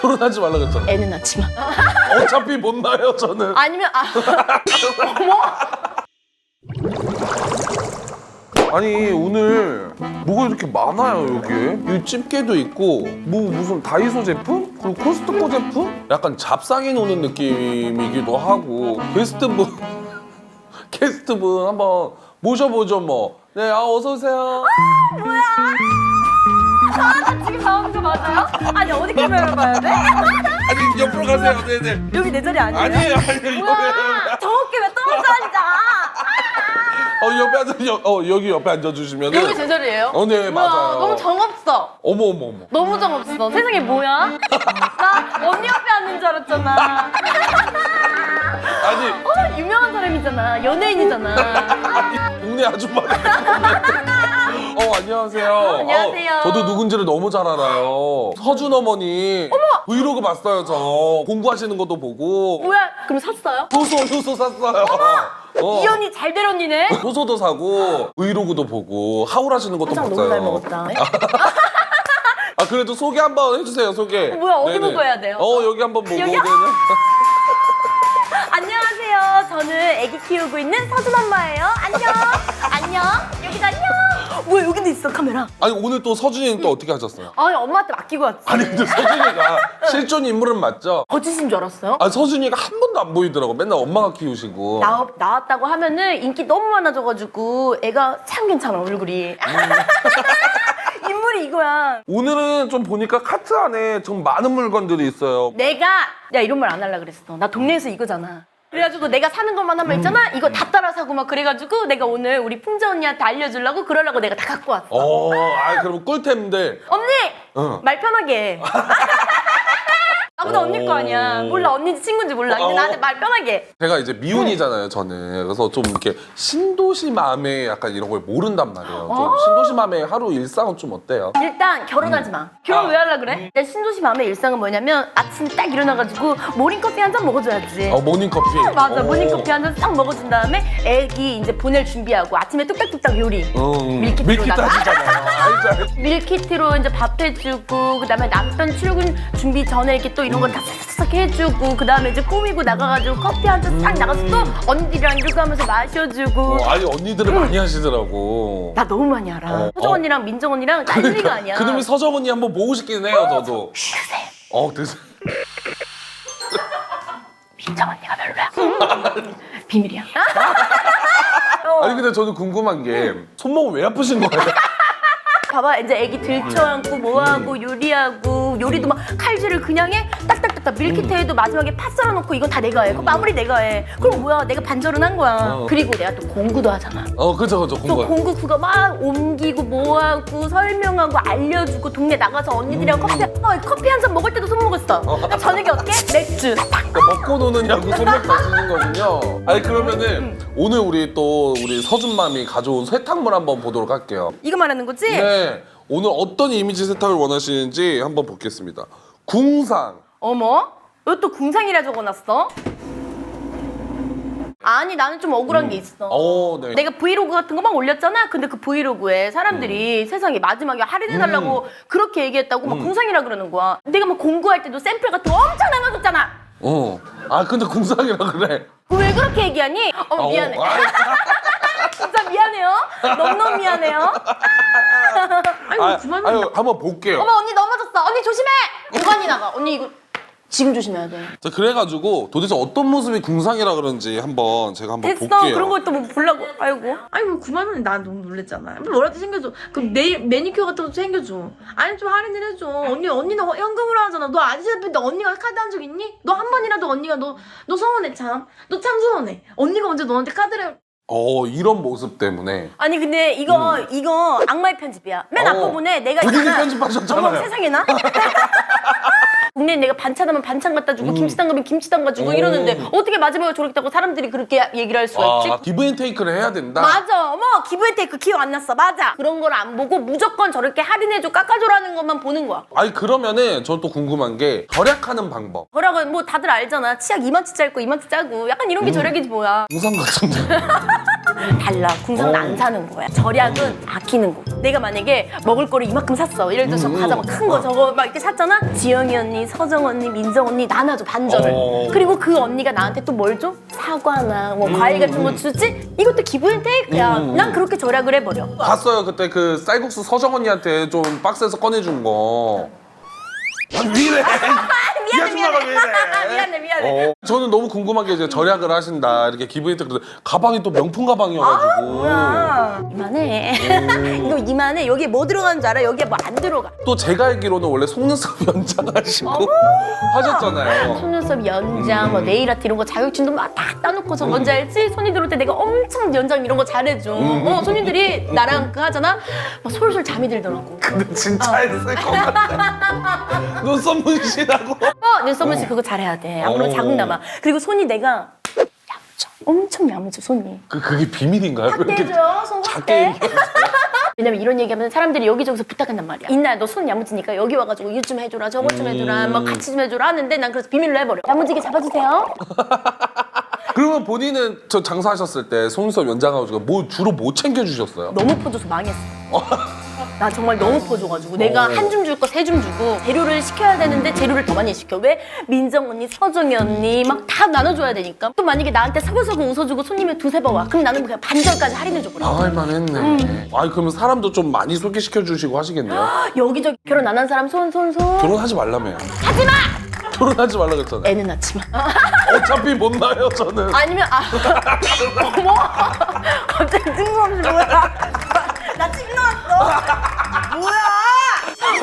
결혼하지 말라 그랬잖아. 애는 낳지 마. 어차피 못 나요 저는. 아니면 아. 아니 오늘 뭐가 이렇게 많아요 여기에 이 집게도 있고 뭐 무슨 다이소 제품? 그리고 코스트코 제품? 약간 잡상에 노는 느낌이기도 하고 게스트분 게스트분 한번 모셔보죠 뭐 네 아 어서 오세요. 아, 지 금 나오는 거 맞아요? 아니 어디 카메라 봐야 돼? 아니 옆으로 가세요 네네 여기 내 자리 아니에요? 아니에요 아니에요 뭐야? 저 어깨 왜 떨어져 앉아? 어 옆에 앉아 여, 어 여기 옆에 앉아 주시면은 여기 제 자리예요? 어, 네, 뭐야, 맞아요. 너무 정없어. 어머 어머 어머 너무 정없어. 세상에 뭐야? 나 언니 옆에 앉는 줄 알았잖아. 아니 어, 유명한 사람이잖아. 연예인이잖아. 동네 아줌마 어 안녕하세요. 안녕하세요. 어, 저도 누군지를 너무 잘 알아요. 서준 어머니. 브이로그 봤어요 저. 공부하시는 것도 보고. 뭐야? 그럼 샀어요? 효소 효소 샀어요. 어. 이 언니 잘 될 언니네. 효소도 사고 브이로그도 보고 하울하시는 것도 화장 봤어요. 너무 잘 먹었다. 아 그래도 소개 한번 해주세요 소개. 뭐야, 어디 보고 해야 돼요? 어 여기 한번 보고. 여기? 네네. 안녕하세요. 저는 아기 키우고 있는 서준 엄마예요. 안녕. 안녕. 뭐야 여기도 있어 카메라. 아니 오늘 또 서준이는 또 어떻게 하셨어요? 아니 엄마한테 맡기고 왔지. 아니 근데 서준이가 실존 인물은 맞죠? 거짓인 줄 알았어요? 아 서준이가 한 번도 안 보이더라고. 맨날 엄마가 키우시고. 나, 나왔다고 하면은 인기 너무 많아져가지고 애가 참 괜찮아 얼굴이. 인물이 이거야. 오늘은 좀 보니까 카트 안에 좀 많은 물건들이 있어요. 내가 야 이런 말 안 하려 그랬어. 나 동네에서 이거잖아. 그래가지고 내가 사는 것만 하면 있잖아. 이거 다 따라 사고 막 그래가지고 내가 오늘 우리 풍자 언니한테 알려주려고 그러려고 내가 다 갖고 왔어. 어, 아 그럼 꿀템들. 언니 응. 말 편하게. 오. 언니 거 아니야. 몰라 언니인지 친구인지 몰라. 근데 어. 나한테 말 편하게. 해. 제가 이제 미혼이잖아요, 저는. 그래서 좀 이렇게 신도시 맘에 약간 이런 걸 모른단 말이에요. 좀 어. 신도시 맘의 하루 일상은 좀 어때요? 일단 결혼하지 마. 결혼 아. 왜 하려 그래? 내 신도시 맘의 일상은 뭐냐면 아침 딱 일어나가지고 모닝커피 한 잔 먹어줘야지. 어, 모닝커피. 맞아 어. 모닝커피 한 잔 딱 먹어준 다음에 애기 이제 보낼 준비하고 아침에 뚝딱뚝딱 요리 응. 밀키트로 밀키트 나가. 하시잖아요. 알죠, 알죠. 밀키트로 이제 밥 해주고 그다음에 남편 출근 준비 전에 이렇게 또 이런 거다 싹싹 해주고 그 다음에 이제 꾸미고 나가가지고 커피 한잔싹 나가서 또 언니들이랑 이렇게 하면서 마셔주고 어, 아니, 언니들은 많이 하시더라고. 나 너무 많이 알아 어, 어. 언니랑 민정 언니랑 난리가 아니야 그놈이 서정 언니 한번 보고 싶긴 해요, 저도. 드세요 어, 드세요. 민정 언니가 별로야 비밀이야 아니, 근데 저는 궁금한 게 손목은 왜 아프신 거예요? 봐봐 이제 애기 들쳐안고 뭐하고 요리하고 요리도 막 칼질을 그냥 해? 딱딱딱딱. 밀키트 해도 마지막에 파 썰어놓고 이건 다 내가 해. 그럼 마무리 내가 해. 그럼 뭐야? 내가 반절은 한 거야. 어. 그리고 내가 또 공구도 하잖아. 어, 그죠, 그죠, 또 공부. 공구 그거 막 옮기고 뭐하고 설명하고 알려주고 동네 나가서 언니들이랑 커피 어, 커피 한 잔 먹을 때도 손 먹었어. 저녁에 어떻게? 맥주. 그러니까 먹고 노느냐고 손목 다시는 거군요. 아니 그러면은 오늘 우리 또 우리 서준맘이 가져온 쇠탕물 한번 보도록 할게요. 이거 말하는 거지? 네, 오늘 어떤 이미지 세탁을 원하시는지 한번 보겠습니다. 궁상. 어머 왜또 궁상이라 적어놨어? 아니 나는 좀 억울한 게 있어 어, 네. 내가 브이로그 같은 거 막 올렸잖아. 근데 그 브이로그에 사람들이 세상에 마지막에 할인해달라고 그렇게 얘기했다고 막 궁상이라 그러는 거야. 내가 막 공구할 때도 샘플 같은 거 엄청 나눠줬잖아. 어. 아 근데 궁상이라 그래. 왜 그렇게 얘기하니? 어, 미안해. 어, 아이, 진짜 미안해요. 너무너무 미안해요. 아이고, 아, 그만. 아유, 한번 볼게요. 어머, 언니 넘어졌어. 언니 조심해. 고관이 나가. 언니 이거 지금 조심해야 돼. 자, 그래가지고 도대체 어떤 모습이 궁상이라 그런지 한번 제가 한번 됐어. 볼게요. 그런 거또뭐 보려고. 아이고. 아니 뭐 9만 원이 나 너무 놀랬잖아. 뭐라도 챙겨줘. 그럼 내일 매니큐어 같은 것도 챙겨줘. 아니 좀 할인을 해줘. 언니 언니는 현금으로 하잖아. 너 아저씨 앞에 언니가 카드 한 적 있니? 너 한 번이라도 언니가 너 너 서운해 참. 너 참 서운해. 언니가 언제 너한테 카드를 어 이런 모습 때문에 아니 근데 이거 이거 악마의 편집이야. 맨 어. 앞부분에 내가 있잖아. 편집하셨잖아요. 어머 세상에나? 국내 내가 반찬하면 반찬 갖다 주고 김치당 가면 김치당 가지고 오. 이러는데 어떻게 마지막에 저렇다고 사람들이 그렇게 얘기를 할 수가 있지? 아, 기브앤테이크를 해야 된다. 맞아. 어머 기브앤테이크 기억 안 났어. 맞아. 그런 걸 안 보고 무조건 저렇게 할인해줘 깎아줘라는 것만 보는 거야. 아니 그러면은 전 또 궁금한 게 절약하는 방법. 뭐라고 뭐 다들 알잖아. 치약 이만치 짧고 이만치 짜고 약간 이런 게 절약이지 뭐야. 궁상 같은데. 달라. 궁성은 어. 안 사는 거야. 절약은 아끼는 거. 내가 만약에 먹을 거를 이만큼 샀어. 예를 들어서 음. 과자 막 큰 거 저거 막 이렇게 샀잖아. 지영이 언니, 서정 언니, 민정 언니 나눠줘 반절을. 어. 그리고 그 언니가 나한테 또 뭘 줘? 사과나 뭐 과일 같은 거 주지? 이것도 기분 테이크야. 음. 난 그렇게 절약을 해버려. 봤어요 그때 그 쌀국수 서정 언니한테 좀 박스에서 꺼내준 거. 아, 미래. 미안해 미안해. 미안해 미안해. 어, 저는 너무 궁금한 게 이제 절약을 하신다 이렇게 기분이 딱 그래서 가방이 또 명품 가방이어가지고. 아. 이만해. 이거 이만해. 여기에 뭐 들어가는 줄 알아? 여기에 뭐 안 들어가. 또 제가 알기로는 원래 속눈썹 연장하시고 하셨잖아요. 속눈썹 연장, 뭐 네일 아트 이런 거 자격증도 막 다 따놓고서 뭔지 알지? 손님 들어올 때 내가 엄청 연장 이런 거 잘해줘. 어, 손님들이 나랑 그 하잖아? 막 솔솔 잠이 들더라고. 근데 진짜 했을 것 같아. 눈썹 문신하고. 어, 눈썹 문신 그거 잘해야 돼. 안 그러면 어. 자국 남아. 그리고 손이 내가 야무져. 엄청 야무져, 손이. 그 그게 비밀인가요? 왜 이렇게 떼줘, 손 작게 떼. 얘기하세요? 왜냐면 이런 얘기하면 사람들이 여기저기서 부탁한단 말이야. 있나 너 손 야무지니까 여기 와가지고 이것 좀 해줘라 저것 좀 해줘라 뭐 같이 좀 해줘라 하는데 난 그래서 비밀로 해버려. 야무지게 잡아주세요. 그러면 본인은 저 장사하셨을 때 속눈썹 연장하고 뭐 주로 뭐 챙겨주셨어요? 너무 퍼줘서 망했어. 나 정말 너무 퍼줘가지고 내가 어. 한줌 줄 거 세 줌 주고 재료를 시켜야 되는데 재료를 더 많이 시켜 왜 민정 언니 서정이 언니 막 다 나눠줘야 되니까 또 만약에 나한테 서글서글 웃어주고 손님이 두세 번 와 그럼 나는 그냥 반절까지 할인해줘버려 나갈만 했네. 음. 아니 그러면 사람도 좀 많이 소개시켜 주시고 하시겠네요. 여기저기 결혼 안 한 사람 손 손 손 결혼하지 말라며요. 하지마 결혼하지 말라 그랬잖아요. 애는 낳지마 어차피 못 나요 저는. 아니면 아 어머 갑자기 뜬금없이 뭐야 나침 나왔어 뭐야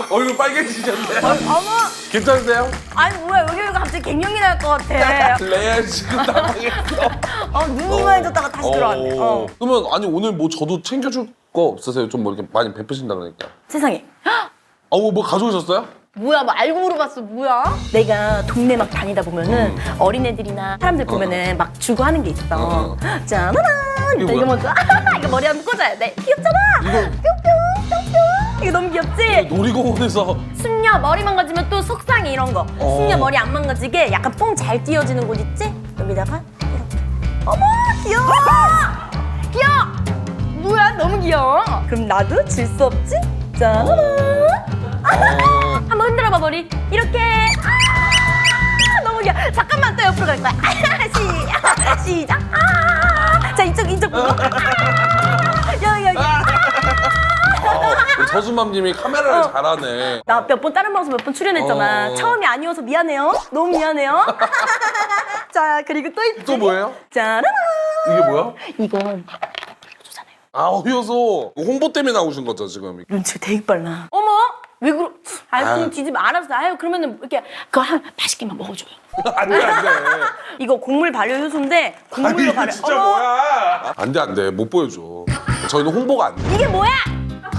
얼굴 빨개지셨네. 어머 괜찮으세요? 아니 뭐야 여기 갑자기 갱년기 날 것 같아 레알 지금 당황했어. 어 눈만 해줬다가 다시 들어왔네 어. 그러면 아니 오늘 뭐 저도 챙겨줄 거 없으세요? 좀 뭐 이렇게 많이 베푸신다 그러니까. 세상에 아뭐 뭐 가져오셨어요? 뭐야 뭐 알고 물어봤어. 뭐야? 내가 동네 막 다니다 보면은 어린애들이나 사람들 보면은 막 주고 하는 게 있어. 어. 짜라란 이거 이거 뭐야? 먼저 이거 머리 한번 꽂아야 돼 귀엽잖아! 이거 뿅뿅 뿅뿅! 이거 너무 귀엽지? 놀이공원에서. 숙녀 머리 망가지면 또 속상해 이런 거. 어. 숙녀 머리 안 망가지게 약간 뽕 잘 띄어지는 곳 있지? 여기다가 이렇게. 어머 귀여워! 귀여워! 뭐야 너무 귀여워? 그럼 나도 질 수 없지? 어. 한번 흔들어봐 머리. 이렇게. 아, 너무 귀여워. 잠깐만 또 옆으로 갈 거야. 시, 시작. 아, 자 이쪽 이쪽 보고. 아, 여기 여기. 어, 저수맘님이 카메라를 잘하네. 나 몇 번 다른 방송 몇 번 출연했잖아. 어. 처음이 아니어서 미안해요. 너무 미안해요. 자 그리고 또 있지. 또 뭐예요? 짜라란 이게 뭐야? 이건 아 어이어서 홍보 때문에 나오신 거죠 지금. 눈치가 되게 빨라. 어머 왜 그러 아유 뒤집어 알았어 아유 그러면은 이렇게 그거 한 맛있게만 먹어줘요 안돼 안돼. 이거 곡물 발효 효소인데 아니 이거 발효 진짜 어머, 뭐야? 안돼 안돼 못 보여줘. 저희는 홍보가 안 돼. 이게 뭐야?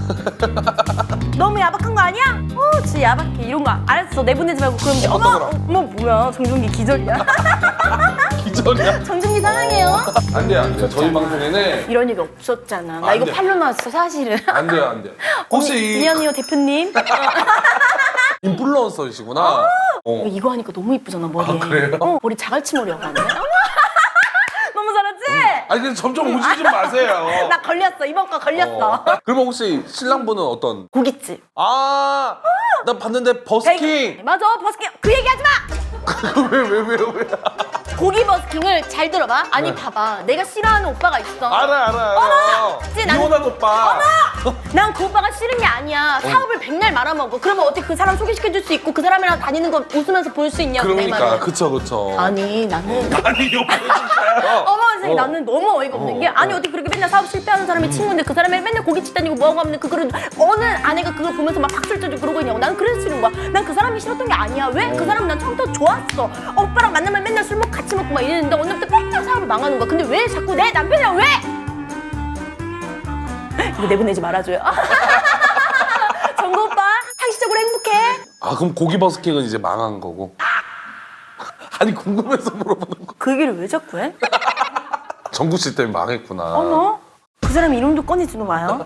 너무 야박한 거 아니야? 어, 진짜 야박해. 이런 거 알았어. 내보내지 말고 그럼 이제 어머, 어떤 어머 뭐야? 정준기 기절이야. 기절이야? 정준기 사랑해요. 안 돼 안 돼. 저희 방송에는 이런 얘기 없었잖아. 나 안 이거 돼. 팔로 나왔어 사실은. 안돼요 안돼. 혹시 이 미안해요 대표님. 인플루언서이시구나. 어. 이거 하니까 너무 이쁘잖아 머리에. 아, 그래요? 어, 머리 자갈치 머리하고 왔네. 너무 잘하지? 아니 근데 점점 오지 좀 마세요. 나 걸렸어 이번 거 걸렸어. 어. 그러면 혹시 신랑분은 어떤? 고깃집. 아, 나 봤는데 버스킹. 맞아 버스킹. 그 얘기 하지 마. 왜 왜 왜 왜? 고기 버스킹을 잘 들어봐. 아니 봐봐. 내가 싫어하는 오빠가 있어. 알아 알아 알아. 나는- 이혼한 오빠. 난 그 오빠가 싫은 게 아니야. 사업을 백날 말아먹어. 그러면 어떻게 그 사람 소개시켜줄 수 있고 그 사람이랑 다니는 거 웃으면서 볼 수 있냐고 내 그러니까 말은. 그쵸 그쵸. 아니 나는 아니 욕해주세요. 어머 세상에 어. 나는 너무 어이가 없는 어, 게 아니 어. 어떻게 그렇게 맨날 사업 실패하는 사람이 친구인데 그 사람이 맨날 고깃집 다니고 뭐하고 하면 그거를 어느 아내가 그걸 보면서 막 박수를 쳐주고 그러고 있냐고 난 그래서 싫은 거야 난 그 사람이 싫었던 게 아니야 왜? 그 사람은 난 처음부터 좋았어 오빠랑 만나면 맨날 술 먹고 같이 먹고 막 이랬는데 어느 날부터 맨날 사업을 망하는 거야 근데 왜 자꾸 내 남편이랑 왜? 이거 내보내지 말아줘요 정구 오빠 상시적으로 행복해 아 그럼 고기 버스킹은 이제 망한 거고. 아니 궁금해서 물어보는 거. 그 얘기를 왜 자꾸 해? 정구 씨 때문에 망했구나. 어머 그 사람 이름도 꺼내지도 마요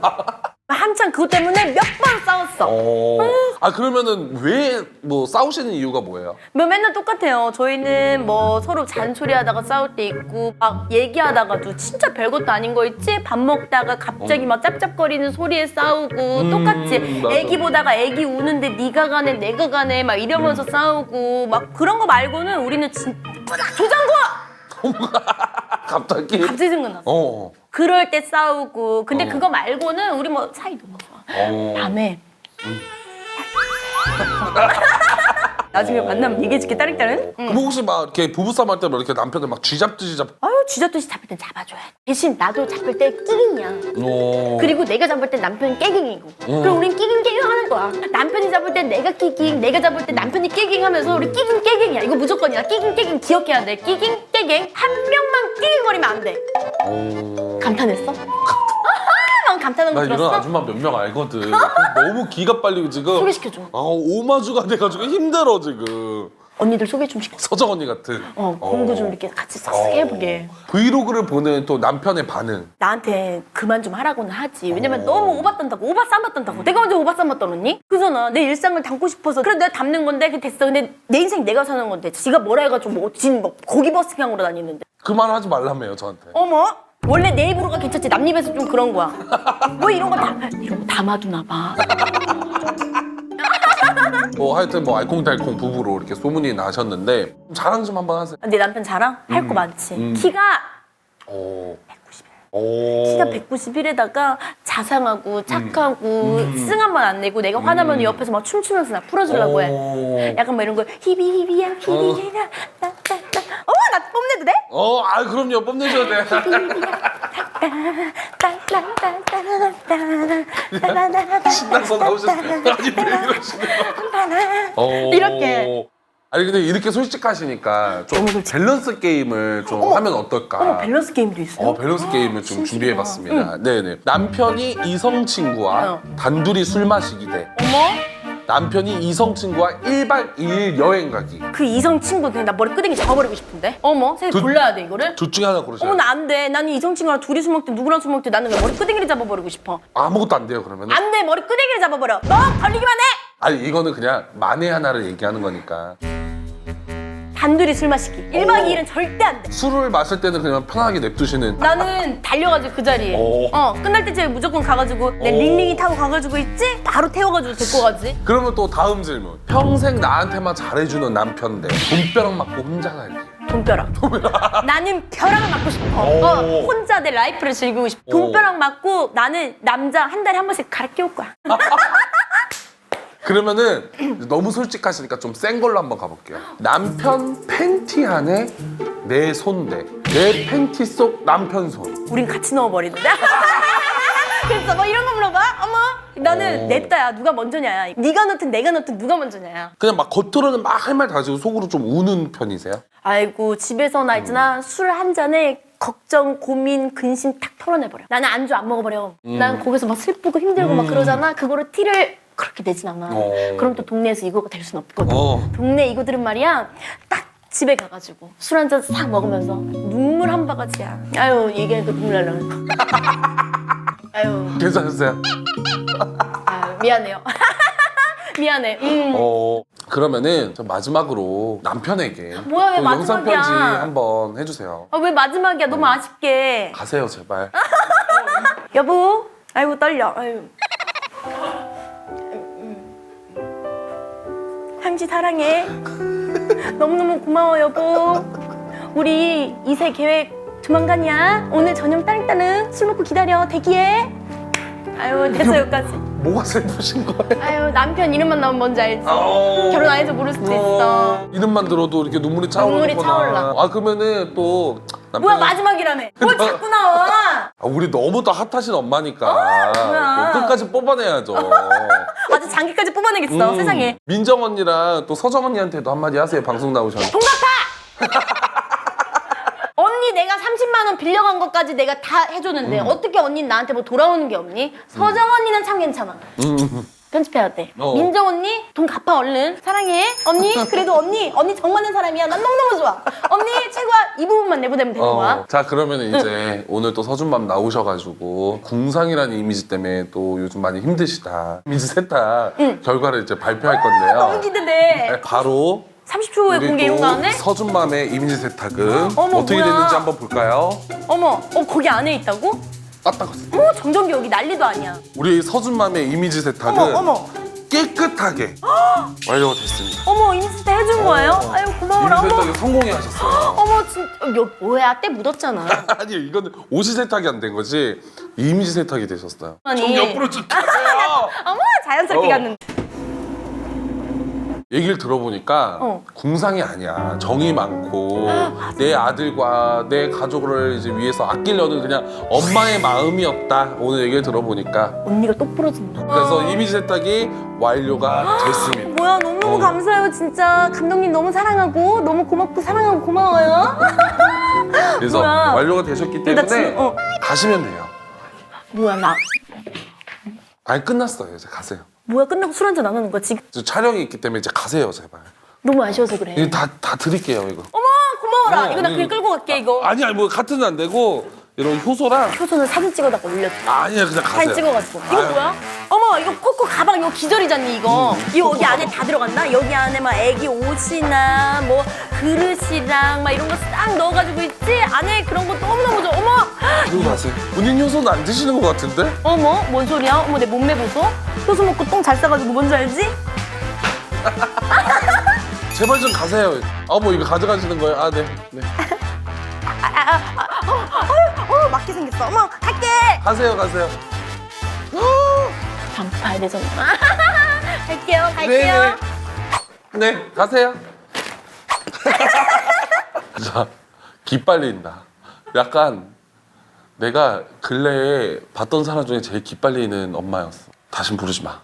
한참 그것 때문에 몇 번 싸웠어 어. 아 그러면은 왜 뭐 싸우시는 이유가 뭐예요? 뭐 맨날 똑같아요. 저희는 뭐 서로 잔소리하다가 싸울 때 있고 막 얘기하다가도 진짜 별것도 아닌 거 있지? 밥 먹다가 갑자기 막 짭짭거리는 소리에 싸우고 똑같이 음, 맞아. 애기 보다가 애기 우는데 네가 가네 내가 가네 막 이러면서 싸우고 막 그런 거 말고는 우리는 진짜 조장구 갑자기 갑자기 생각났어. 어. 그럴 때 싸우고 근데 어. 그거 말고는 우리 뭐 사이 너무 좋아. 어. 밤에 나중에 만나면 얘기해줄게 따릉따릉. 응. 그럼 혹시 막 이렇게 부부싸움 할 때 막 이렇게 남편을 막 쥐잡듯이 잡. 아유 쥐잡듯이 잡을 땐 잡아줘야 돼. 대신 나도 잡을 때 끼링이야. 어. 그리고 내가 잡을 땐 남편이 깨갱이고. 그럼 우린 끼ging 깨갱 하는 거야. 남편이 잡을 땐 내가 끼깅, 내가 잡을 땐 남편이 깨갱 하면서 우리 끼깅 깨갱이야. 이거 무조건이야. 끼깅 깨갱 기억해야 돼. 끼깅 깨갱 한 명만 끼깅거리면 안 돼. 어. 감탄했어? 넌 감탄한 거나 이런 들었어? 아줌마 몇 명 알거든. 너무 기가 빨리고 지금. 소개시켜줘. 아 오마주가 돼가지고 힘들어 지금. 언니들 소개 좀 시켜. 서정 언니 같은. 어, 공부 좀 이렇게 같이 싹싹 어. 해보게. 브이로그를 보는 또 남편의 반응. 나한테 그만 좀 하라고는 하지. 왜냐면 너무 오바 떤다고, 오바 쌈바 떤다고. 내가 언제 오바 쌈바 떠났니? 그잖아. 내 일상을 담고 싶어서. 그래, 내가 담는 건데, 그 됐어. 근데 내 인생 내가 사는 건데. 지가 뭐라 해가지고, 뭐, 진, 뭐, 고기 버스킹으로 다니는데. 그 말 하지 말라며요 저한테. 어머? 원래 내 입으로가 괜찮지. 남 입에서 좀 그런 거야. 뭐 이런 거 다, 이런 거 담아두나 봐. 뭐 하여튼 뭐 알콩달콩 부부로 이렇게 소문이 나셨는데 자랑 좀 한번 하세요. 내 남편 자랑? 할 거 많지. 음. 키가 오. 191. 오. 키가 191에다가 자상하고 착하고 승한만 안 내고 내가 화나면 옆에서 막 춤추면서 나 풀어주려고 해. 오. 약간 뭐 이런 거 히비 히비야 히비야 나나나 나 뽐내도 돼? 어, 아 그럼요 뽐내셔야 돼. 신나서 나오셨어요. 아니 왜 이러시는 어. 이렇게. 아니 근데 이렇게 솔직하시니까 좀. 밸런스 게임을 좀 하면 어떨까? 어머 밸런스 게임도 있어? 어, 밸런스 게임을 좀 신기하다. 준비해봤습니다. 네네. 남편이 이성 친구와 어. 단둘이 술 마시기 대 어머 남편이 이성 친구와 1박 2일 여행 가기. 그 이성 친구 그냥 나 머리 끄댕이 잡아버리고 싶은데 어머 세 둘- 골라야 돼 이거를? 둘 중에 하나 고르셔야 어머. 나 안 돼. 나는 이성 친구랑 둘이 술 먹든 누구랑 술 먹든 나는 왜 머리 끄댕이를 잡아버리고 싶어. 아무것도 안 돼요 그러면. 은안돼 머리 끄댕이를 잡아버려. 너 걸리기만 해. 아니 이거는 그냥 만에 하나를 얘기하는 거니까. 단둘이 술 마시기. 1박 2일은 절대 안 돼. 술을 마실 때는 그냥 편하게 냅두시는. 나는 달려가지고 그 자리에 오. 어 끝날 때쯤에 무조건 가가지고 내 오. 링링이 타고 가가지고 있지 바로 태워가지고 데리고 가지 그러면 또 다음 질문. 평생 나한테만 잘해주는 남편 대 돈벼락 맞고 혼자 살기. 돈벼락 나는 벼락을 맞고 싶어 오. 어, 혼자 내 라이프를 즐기고 싶어 오. 돈벼락 맞고 나는 남자 한 달에 한 번씩 갈아 끼울 거야 그러면은 너무 솔직하시니까 좀 센 걸로 한번 가볼게요. 남편 팬티 안에 내 손 대. 내 팬티 속 남편 손. 우린 같이 넣어버리는데? 그래서 뭐 이런 거 물어봐? 어머 나는 오. 냈다야. 누가 먼저냐 네가 넣든 내가 넣든 누가 먼저냐 그냥 막 겉으로는 막 할 말다 하시고 속으로 좀 우는 편이세요? 아이고 집에서 나 있잖아. 술 한 잔에 걱정 고민 근심 탁 털어내버려. 나는 안주 안 먹어버려. 난 거기서 막 슬프고 힘들고 막 그러잖아. 그거를 티를 그렇게 내진 않아 어. 그럼 또 동네에서 이거가 될순 없거든 어. 동네 이거들은 말이야 딱 집에 가가지고 술 한 잔 싹 먹으면서 눈물 한 바가지야 아유 얘기해도 눈물 나려 아유, 괜찮으세요? 아유 미안해요 미안해 음. 어. 그러면은 저 마지막으로 남편에게 뭐야, 왜 또 영상 마지막이야? 편지 한번 해주세요. 아, 왜 마지막이야 너무 아쉽게 가세요 제발. 여보, 아이고 떨려. 아유. 향지 사랑해. 너무너무 고마워 여보. 우리 이세 계획 조만간이야. 오늘 저녁 따릉따릉 술 먹고 기다려. 대기해. 아유 됐어 여기까지. 뭐가 슬프신 거예요? 아유 남편 이름만 나오면 뭔지 알지? 어. 결혼 안 해서 모를 수도 있어. 이름만 들어도 이렇게 눈물이 차오르구나. 눈물이 차올라. 아 그러면은 또 남편이 뭐야 마지막이라며? 뭘 자꾸 나와? 아, 우리 너무 또 핫하신 엄마니까 뭐야. 또 끝까지 뽑아내야죠. 아주 장기까지 뽑아내겠어 음, 세상에. 민정 언니랑 또 서정 언니한테도 한마디 하세요. 방송 나오셨는데. 돈 갚아! 언니 내가 30만 원 빌려간 것까지 내가 다 해줬는데 음. 어떻게 언니 나한테 뭐 돌아오는 게 없니? 서정 언니는 참 괜찮아. 음. 편집해야 돼. 어. 민정 언니 돈 갚아 얼른. 사랑해. 언니 그래도 언니 언니 정많은 사람이야. 난 너무너무 좋아. 언니 최고야. 이 부분만 내보내면 되는 거야. 어, 자 그러면 이제 오늘 또 서준맘 나오셔가지고 궁상이라는 이미지 때문에 또 요즘 많이 힘드시다. 이미지 세탁 결과를 이제 발표할 건데요. 너무 기대돼. 네, 바로 30초 후에 우리 공개 또 용가하네? 서준맘의 이미지 세탁은 어머, 어떻게 뭐야. 됐는지 한번 볼까요? 어머, 어 거기 안에 있다고? 까딱하세요. 어머 정전기 여기 난리도 아니야. 우리 서준맘의 이미지 세탁은 어머 어머 깨끗하게 완료가 됐습니다. 어머 인스타 해준 거예요? 아유 고마워라. 이미지 어머 세탁이 성공해 하셨어요. 어머 진짜 여 뭐야 때 묻었잖아. 아니 이거는 옷이 세탁이 안 된 거지 이미지 세탁이 되셨어요. 아니. 좀 옆으로 좀. 어머 자연스럽게 어. 갔는데. 얘기를 들어보니까 어. 궁상이 아니야. 정이 많고 내 아들과 내 가족을 이제 위해서 아끼려는 그냥 엄마의 마음이었다. 오늘 얘기를 들어보니까 언니가 똑 부러 진다. 그래서 이미지 세탁이 완료가 됐습니다. 뭐야 너무너무 어. 감사해요 진짜 감독님 너무 사랑하고 너무 고맙고 사랑하고 고마워요. 그래서 뭐야. 완료가 되셨기 나 때문에 지금, 어. 가시면 돼요. 뭐야 나 아니 끝났어요. 이제 가세요. 뭐야 끝나고 술 한잔 안 하는 거야 지금 촬영이 있기 때문에 이제 가세요, 제발. 너무 아쉬워서 그래. 이거 다, 다 드릴게요, 이거. 어머 고마워라 어, 이거 나 이거- 그냥 끌고 갈게 이거. 아니, 아니, 뭐, 같은 안 되고, 이런 효소랑. 효소는 사진 찍어다가 올렸다. 아니야, 그냥 가세요. 사진 찍어가지고. 이거 아유. 뭐야? 어머 이거 코코 가방 이거 기절이잖니 이거. 음. 이거 여기 안에 다 들어갔나? 여기 안에 막 애기 옷이나 뭐 그릇이랑 막 이런 거 싹 넣어가지고 있지? 안에 그런 거 너무너무 좋아. 어머! 이거 가세요. 본인 효소는 안 드시는 것 같은데? 어머 뭔 소리야? 어머 내 몸매 보소? 효소 먹고 똥 잘 싸가지고 뭔지 알지? 제발 좀 가세요. 아, 뭐, 이거 가져가시는 거예요? 아, 네. 네. 어 맞게 생겼어. 어머 갈게. 가세요, 가세요. 방 봐야 되잖아. 갈게요 네, 갈게요. 네. 네, 가세요. 자, 기빨린다. 약간 내가 근래에 봤던 사람 중에 제일 기빨리는 엄마였어. 다신 부르지 마.